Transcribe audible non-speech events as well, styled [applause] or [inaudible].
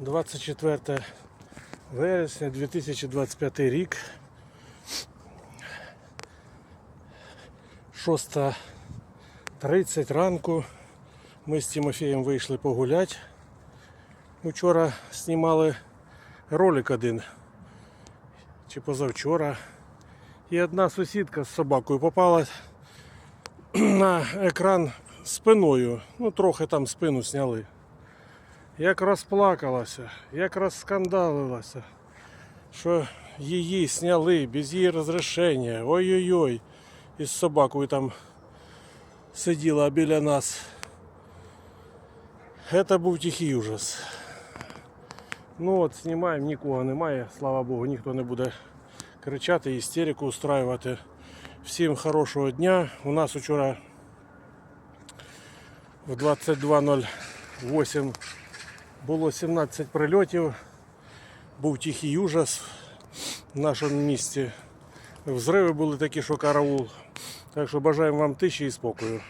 24 вересня 2025 рік. 6.30 ранку. Ми з Тимофієм вийшли погуляти. Вчора знімали ролик один. Чи позавчора. І одна сусідка з собакою попала [clears throat] на екран спиною. Ну, трохи там спину зняли. Як розплакалася, як розскандалилася, що її зняли без її розрішення. Ой-ой-ой. І з собакою там сиділа біля нас. Це був тихий ужас. Ну от, знімаємо, нікого немає, слава Богу, ніхто не буде кричати, істерику устраювати. Всім хорошого дня. У нас вчора в 22.08 було 17 прильотів. Був тихий ужас в нашому місті. Взриви були такі, що караул. Так що бажаємо вам тиші і спокою.